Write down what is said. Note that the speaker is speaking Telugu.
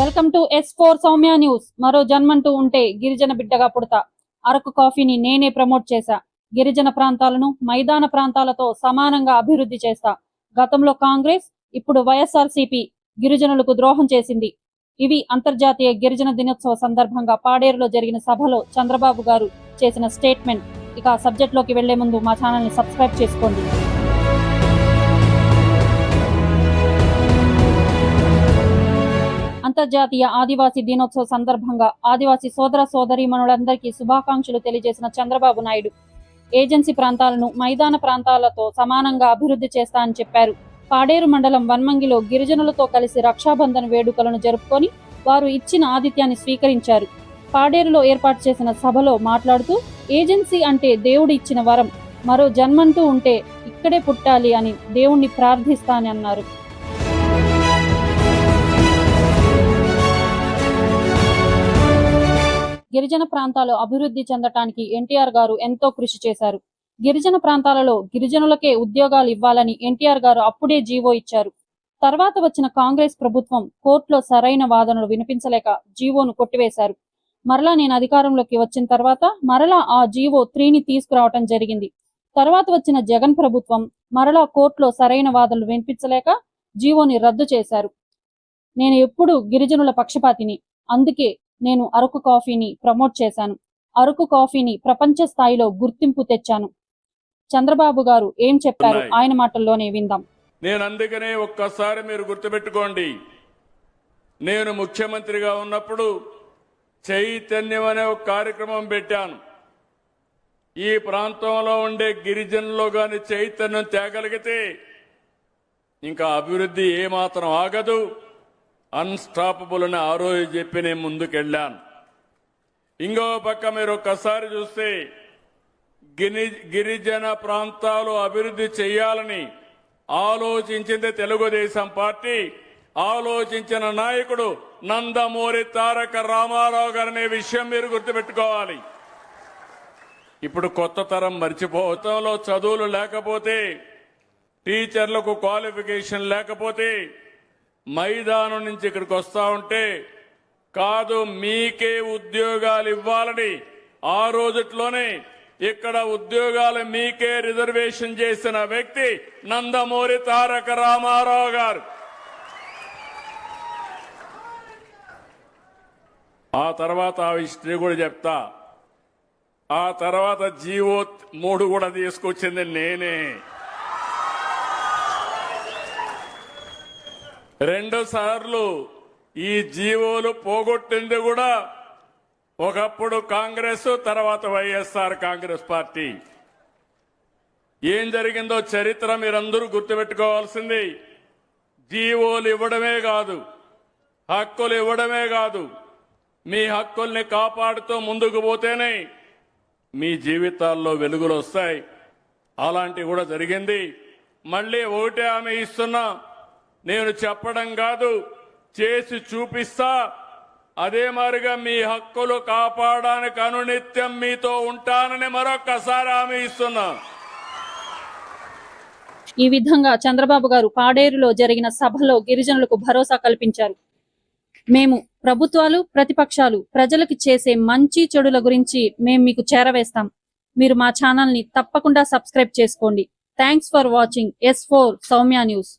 Welcome to S four Soumya news. మరో జన్మంటూ ఉంటే గిరిజన బిడ్డగా పుడతా. అరకు కాఫీని నేనే ప్రమోట్ చేశా. గిరిజన ప్రాంతాలను మైదాన ప్రాంతాలతో సమానంగా అభివృద్ధి చేస్తా గతంలో కాంగ్రెస్ ఇప్పుడు వైఎస్ఆర్సీపీ గిరిజనులకు ద్రోహం చేసింది. ఇవి అంతర్జాతీయ గిరిజన దినోత్సవ సందర్భంగా పాడేరులో జరిగిన సభలో చంద్రబాబు గారు చేసిన స్టేట్మెంట్. ఇక సబ్జెక్ట్లోకి వెళ్ళే ముందు మా ఛానల్ని సబ్స్క్రైబ్ చేసుకోండి. అంతర్జాతీయ ఆదివాసీ దినోత్సవ సందర్భంగా ఆదివాసీ సోదర సోదరీమణులందరికీ శుభాకాంక్షలు తెలియజేసిన చంద్రబాబు నాయుడు. ఏజెన్సీ ప్రాంతాలను మైదాన ప్రాంతాలతో సమానంగా అభివృద్ధి చేస్తా అని చెప్పారు. పాడేరు మండలం వన్మంగిలో గిరిజనులతో కలిసి రక్షాబంధన్ వేడుకలను జరుపుకొని వారు ఇచ్చిన ఆతిథ్యాన్ని స్వీకరించారు. పాడేరులో ఏర్పాటు చేసిన సభలో మాట్లాడుతూ ఏజెన్సీ అంటే దేవుడు ఇచ్చిన వరం. మరో జన్మంటూ ఉంటే ఇక్కడే పుట్టాలి అని దేవుణ్ణి ప్రార్థిస్తానన్నారు గిరిజన ప్రాంతాలు అభివృద్ధి చెందటానికి ఎన్టీఆర్ గారు ఎంతో కృషి చేశారు. గిరిజన ప్రాంతాలలో గిరిజనులకే ఉద్యోగాలు ఇవ్వాలని ఎన్టీఆర్ గారు అప్పుడే జీవో ఇచ్చారు. తర్వాత వచ్చిన కాంగ్రెస్ ప్రభుత్వం కోర్టులో సరైన వాదనలు వినిపించలేక జీవోను కొట్టివేశారు. మరలా నేను అధికారంలోకి వచ్చిన తర్వాత మరలా ఆ జీవో త్రీని తీసుకురావటం జరిగింది. తర్వాత వచ్చిన జగన్ ప్రభుత్వం మరలా కోర్టులో సరైన వాదనలు వినిపించలేక జీవోని రద్దు చేశారు. నేను ఎప్పుడు గిరిజనుల పక్షపాతిని అందుకే నేను అరకు కాఫీని ప్రమోట్ చేశాను. అరకు కాఫీని ప్రపంచ స్థాయిలో గుర్తింపు తెచ్చాను. చంద్రబాబు గారు ఏం చెప్పారు. ఆయన మాటల్లోనే విందాం. నేను అందుకనే ఒక్కసారి మీరు గుర్తుపెట్టుకోండి. నేను ముఖ్యమంత్రిగా ఉన్నప్పుడు చైతన్యం అనే ఒక కార్యక్రమం పెట్టాను. ఈ ప్రాంతంలో ఉండే గిరిజనుల్లో గాని చైతన్యం తేగలిగితే ఇంకా అభివృద్ధి ఏమాత్రం ఆగదు. అన్స్టాపబుల్ అని ఆ రోజు చెప్పి నేను ముందుకెళ్ళాను. ఇంకో పక్క మీరు ఒక్కసారి చూస్తే గిరి గిరిజన ప్రాంతాలు అభివృద్ధి చేయాలని ఆలోచించింది తెలుగుదేశం పార్టీ. ఆలోచించిన నాయకుడు నందమూరి తారక రామారావు గారనే విషయం మీరు గుర్తుపెట్టుకోవాలి. ఇప్పుడు కొత్త తరం మర్చిపోవటంలో చదువులు లేకపోతే టీచర్లకు క్వాలిఫికేషన్ లేకపోతే మైదానం నుంచి ఇక్కడికి వస్తా ఉంటే కాదు మీకే ఉద్యోగాలు ఇవ్వాలని ఆ రోజుట్లోనే ఇక్కడ ఉద్యోగాలు మీకే రిజర్వేషన్ చేసిన వ్యక్తి నందమూరి తారక రామారావు గారు. ఆ తర్వాత ఆ హిస్టరీ కూడా చెప్తా. ఆ తర్వాత జీవో మూడు కూడా తీసుకొచ్చింది నేనే. రెండు సార్లు ఈ జీవోలు పోగొట్టింది కూడా ఒకప్పుడు కాంగ్రెస్ తర్వాత వైఎస్ఆర్ కాంగ్రెస్ పార్టీ. ఏం జరిగిందో చరిత్ర మీరందరూ గుర్తుపెట్టుకోవాల్సింది. జీవోలు ఇవ్వడమే కాదు హక్కులు ఇవ్వడమే కాదు. మీ హక్కుల్ని కాపాడుతూ ముందుకు పోతేనే మీ జీవితాల్లో వెలుగులు వస్తాయి. అలాంటివి కూడా జరిగింది. మళ్ళీ ఒకటే ఆమె ఇస్తున్నా. నేను చెప్పడం కాదు చేసి చూపిస్తా. అదే మారిగా మీ హక్కులు కాపాడడానికి అనునిత్యం మీతో ఉంటానని మరొక్కసారి హామీ ఇస్తున్నా. ఈ విధంగా చంద్రబాబు గారు పాడేరులో జరిగిన సభలో గిరిజనులకు భరోసా కల్పించారు. మేము ప్రభుత్వాలు ప్రతిపక్షాలు ప్రజలకు చేసే మంచి చెడుల గురించి మేము మీకు చేరవేస్తాం. మీరు మా ఛానల్ని తప్పకుండా సబ్స్క్రైబ్ చేసుకోండి. Thanks for watching S four Soumya news